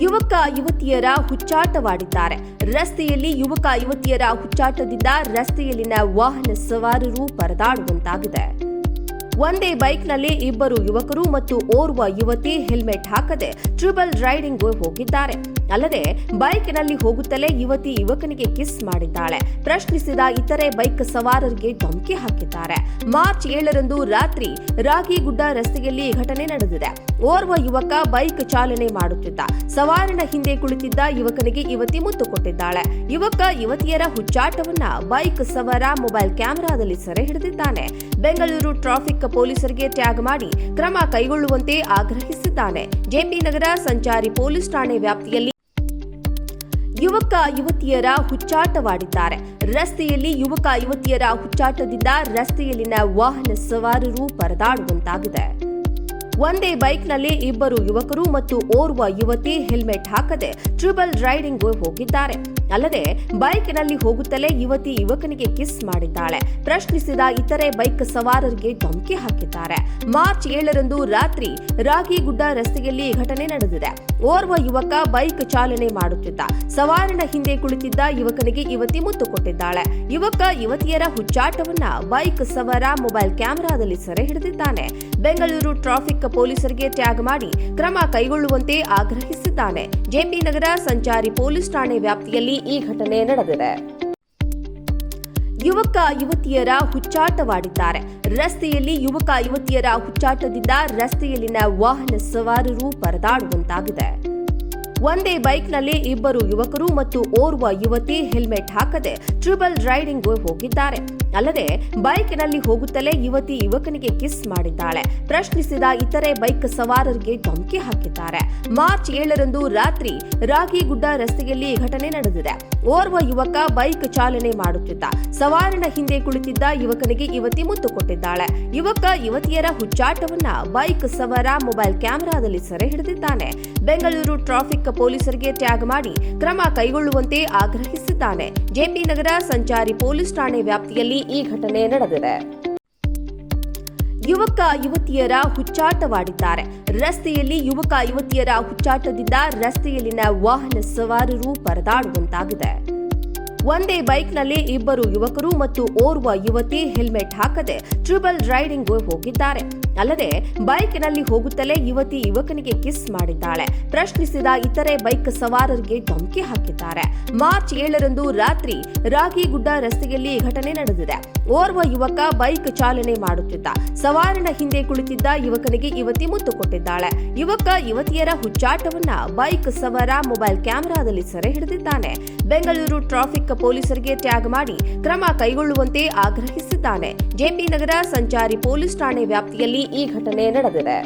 ಯುವಕ ಯುವತಿಯರ ಹುಚ್ಚಾಟವಾಡಿದ್ದಾರೆ. ರಸ್ತೆಯಲ್ಲಿ ಯುವಕ ಯುವತಿಯರ ಹುಚ್ಚಾಟದಿಂದ ರಸ್ತೆಯಲ್ಲಿನ ವಾಹನ ಸವಾರರು ಪರದಾಡುವಂತಾಗಿದೆ. ಒಂದೇ ಬೈಕ್ನಲ್ಲಿ ಇಬ್ಬರು ಯುವಕರು ಮತ್ತು ಓರ್ವ ಯುವತಿ ಹೆಲ್ಮೆಟ್ ಹಾಕದೆ ಟ್ರಿಬಲ್ ರೈಡಿಂಗ್ ಹೋಗಿದ್ದಾರೆ. ಅಲ್ಲದೆ ಬೈಕ್ನಲ್ಲಿ ಹೋಗುತ್ತಲೇ ಯುವತಿ ಯುವಕನಿಗೆ ಕಿಸ್ ಮಾಡಿದ್ದಾಳೆ. ಪ್ರಶ್ನಿಸಿದ ಇತರೆ ಬೈಕ್ ಸವಾರರಿಗೆ ಧಮಕಿ ಹಾಕಿದ್ದಾರೆ. ಮಾರ್ಚ್ ಏಳರಂದು ರಾತ್ರಿ ರಾಗಿಗುಡ್ಡ ರಸ್ತೆಯಲ್ಲಿ ಘಟನೆ ನಡೆದಿದೆ. ಓರ್ವ ಯುವಕ ಬೈಕ್ ಚಾಲನೆ ಮಾಡುತ್ತಿದ್ದ. ಸವಾರನ ಹಿಂದೆ ಕುಳಿತಿದ್ದ ಯುವಕನಿಗೆ ಯುವತಿ ಮುತ್ತು ಕೊಟ್ಟಿದ್ದಾಳೆ. ಯುವಕ ಯುವತಿಯರ ಹುಚ್ಚಾಟವನ್ನ ಬೈಕ್ ಸವಾರ ಮೊಬೈಲ್ ಕ್ಯಾಮೆರಾದಲ್ಲಿ ಸೆರೆ ಹಿಡಿದಿದ್ದಾನೆ. ಬೆಂಗಳೂರು ಟ್ರಾಫಿಕ್ ಪೊಲೀಸರಿಗೆ ಟ್ಯಾಗ್ ಮಾಡಿ ಕ್ರಮ ಕೈಗೊಳ್ಳುವಂತೆ ಆಗ್ರಹಿಸಿದ್ದಾನೆ. ಜೆಪಿ ನಗರ ಸಂಚಾರಿ ಪೊಲೀಸ್ ಠಾಣೆ ವ್ಯಾಪ್ತಿಯಲ್ಲಿ ಯುವಕ ಯುವತಿಯರ ಹುಚ್ಚಾಟವಾಡಿದ್ದಾರೆ. ರಸ್ತೆಯಲ್ಲಿ ಯುವಕ ಯುವತಿಯರ ಹುಚ್ಚಾಟದಿಂದ ರಸ್ತೆಯಲ್ಲಿನ ವಾಹನ ಸವಾರರು ಪರದಾಡುವಂತಾಗಿದೆ. ಒಂದೇ ಬೈಕ್ನಲ್ಲಿ ಇಬ್ಬರು ಯುವಕರು ಮತ್ತು ಓರ್ವ ಯುವತಿ ಹೆಲ್ಮೆಟ್ ಹಾಕದೆ ಟ್ರಿಬಲ್ ರೈಡಿಂಗ್ ಹೋಗಿದ್ದಾರೆ. ಅಲ್ಲದೆ ಬೈಕ್ನಲ್ಲಿ ಹೋಗುತ್ತಲೇ ಯುವತಿ ಯುವಕನಿಗೆ ಕಿಸ್ ಮಾಡಿದ್ದಾಳೆ. ಪ್ರಶ್ನಿಸಿದ ಇತರೆ ಬೈಕ್ ಸವಾರರಿಗೆ ಧಮಕಿ ಹಾಕಿದ್ದಾರೆ. ಮಾರ್ಚ್ ಏಳರಂದು ರಾತ್ರಿ ರಾಗಿಗುಡ್ಡ ರಸ್ತೆಯಲ್ಲಿ ಘಟನೆ ನಡೆದಿದೆ. ಓರ್ವ ಯುವಕ ಬೈಕ್ ಚಾಲನೆ ಮಾಡುತ್ತಿದ್ದ. ಸವಾರನ ಹಿಂದೆ ಕುಳಿತಿದ್ದ ಯುವಕನಿಗೆ ಯುವತಿ ಮುತ್ತು ಕೊಟ್ಟಿದ್ದಾಳೆ. ಯುವಕ ಯುವತಿಯರ ಹುಚ್ಚಾಟವನ್ನ ಬೈಕ್ ಸವಾರ ಮೊಬೈಲ್ ಕ್ಯಾಮೆರಾದಲ್ಲಿ ಸೆರೆ ಹಿಡಿದಿದ್ದಾನೆ. ಬೆಂಗಳೂರು ಟ್ರಾಫಿಕ್ ಪೊಲೀಸರಿಗೆ ಟ್ಯಾಗ್ ಮಾಡಿ ಕ್ರಮ ಕೈಗೊಳ್ಳುವಂತೆ ಆಗ್ರಹಿಸಿದ್ದಾನೆ. ಜೆಪಿ ನಗರ ಸಂಚಾರಿ ಪೊಲೀಸ್ ಠಾಣೆ ವ್ಯಾಪ್ತಿಯಲ್ಲಿ ಈ ಘಟನೆ ನಡೆದಿದೆ. ಯುವಕ ಯುವತಿಯರ ಹುಚ್ಚಾಟವಾಡಿದ್ದಾರೆ. ರಸ್ತೆಯಲ್ಲಿ ಯುವಕ ಯುವತಿಯರ ಹುಚ್ಚಾಟದಿಂದ ರಸ್ತೆಯಲ್ಲಿನ ವಾಹನ ಸವಾರರು ಪರದಾಡುವಂತಾಗಿದೆ. ಒಂದೇ ಬೈಕ್ನಲ್ಲಿ ಇಬ್ಬರು ಯುವಕರು ಮತ್ತು ಓರ್ವ ಯುವತಿ ಹೆಲ್ಮೆಟ್ ಹಾಕದೆ ಟ್ರಿಬಲ್ ರೈಡಿಂಗ್ ಹೋಗಿದ್ದಾರೆ. ಅಲ್ಲದೆ ಬೈಕ್ನಲ್ಲಿ ಹೋಗುತ್ತಲೇ ಯುವತಿ ಯುವಕನಿಗೆ ಕಿಸ್ ಮಾಡಿದ್ದಾಳೆ. ಪ್ರಶ್ನಿಸಿದ ಇತರೆ ಬೈಕ್ ಸವಾರರಿಗೆ ಧಮಕಿ ಹಾಕಿದ್ದಾರೆ. ಮಾರ್ಚ್ ಏಳರಂದು ರಾತ್ರಿ ರಾಗಿಗುಡ್ಡ ರಸ್ತೆಯಲ್ಲಿ ಘಟನೆ ನಡೆದಿದೆ. ಓರ್ವ ಯುವಕ ಬೈಕ್ ಚಾಲನೆ ಮಾಡುತ್ತಿದ್ದ. ಸವಾರನ ಹಿಂದೆ ಕುಳಿತಿದ್ದ ಯುವಕನಿಗೆ ಯುವತಿ ಮುತ್ತು ಕೊಟ್ಟಿದ್ದಾಳೆ. ಯುವಕ ಯುವತಿಯರ ಹುಚ್ಚಾಟವನ್ನ ಬೈಕ್ ಸವಾರ ಮೊಬೈಲ್ ಕ್ಯಾಮೆರಾದಲ್ಲಿ ಸೆರೆ ಹಿಡಿದಿದ್ದಾನೆ. ಬೆಂಗಳೂರು ಟ್ರಾಫಿಕ್ ಪೊಲೀಸರಿಗೆ ಟ್ಯಾಗ್ ಮಾಡಿ ಕ್ರಮ ಕೈಗೊಳ್ಳುವಂತೆ ಆಗ್ರಹಿಸಿದ್ದಾನೆ. ಜೆಪಿ ನಗರ ಸಂಚಾರಿ ಪೊಲೀಸ್ ಠಾಣೆ ವ್ಯಾಪ್ತಿಯಲ್ಲಿ ಈ ಘಟನೆ ನಡೆದಿದೆ. ಯುವಕ ಯುವತಿಯರ ಹುಚ್ಚಾಟವಾಡಿದ್ದಾರೆ. ರಸ್ತೆಯಲ್ಲಿ ಯುವಕ ಯುವತಿಯರ ಹುಚ್ಚಾಟದಿಂದ ರಸ್ತೆಯಲ್ಲಿನ ವಾಹನ ಸವಾರರು ಪರದಾಡುವಂತಾಗಿದೆ. ಒಂದೇ ಬೈಕ್ನಲ್ಲಿ ಇಬ್ಬರು ಯುವಕರು ಮತ್ತು ಓರ್ವ ಯುವತಿ ಹೆಲ್ಮೆಟ್ ಹಾಕದೆ ಟ್ರಿಬಲ್ ರೈಡಿಂಗ್ ಹೋಗಿದ್ದಾರೆ. ಅಲ್ಲದೆ ಬೈಕ್ನಲ್ಲಿ ಹೋಗುತ್ತಲೇ ಯುವತಿ ಯುವಕನಿಗೆ ಕಿಸ್ ಮಾಡಿದ್ದಾಳೆ. ಪ್ರಶ್ನಿಸಿದ ಇತರೆ ಬೈಕ್ ಸವಾರರಿಗೆ ಧಮಕಿ ಹಾಕಿದ್ದಾರೆ. ಮಾರ್ಚ್ ಏಳರಂದು ರಾತ್ರಿ ರಾಗಿಗುಡ್ಡ ರಸ್ತೆಯಲ್ಲಿ ಘಟನೆ ನಡೆದಿದೆ. ಓರ್ವ ಯುವಕ ಬೈಕ್ ಚಾಲನೆ ಮಾಡುತ್ತಿದ್ದ. ಸವಾರನ ಹಿಂದೆ ಕುಳಿತಿದ್ದ ಯುವಕನಿಗೆ ಯುವತಿ ಮುತ್ತು ಕೊಟ್ಟಿದ್ದಾಳೆ. ಯುವಕ ಯುವತಿಯರ ಹುಚ್ಚಾಟವನ್ನ ಬೈಕ್ ಸವಾರ ಮೊಬೈಲ್ ಕ್ಯಾಮೆರಾದಲ್ಲಿ ಸೆರೆ ಹಿಡಿದಿದ್ದಾನೆ. ಬೆಂಗಳೂರು ಟ್ರಾಫಿಕ್ ಪೊಲೀಸರಿಗೆ ಟ್ಯಾಗ್ ಮಾಡಿ ಕ್ರಮ ಕೈಗೊಳ್ಳುವಂತೆ ಆಗ್ರಹಿಸಿದ್ದಾನೆ. ಜೆಪಿ ನಗರ ಸಂಚಾರಿ ಪೊಲೀಸ್ ಠಾಣೆ ವ್ಯಾಪ್ತಿಯಲ್ಲಿ ಈ ಘಟನೆ ನಡೆದಿದೆ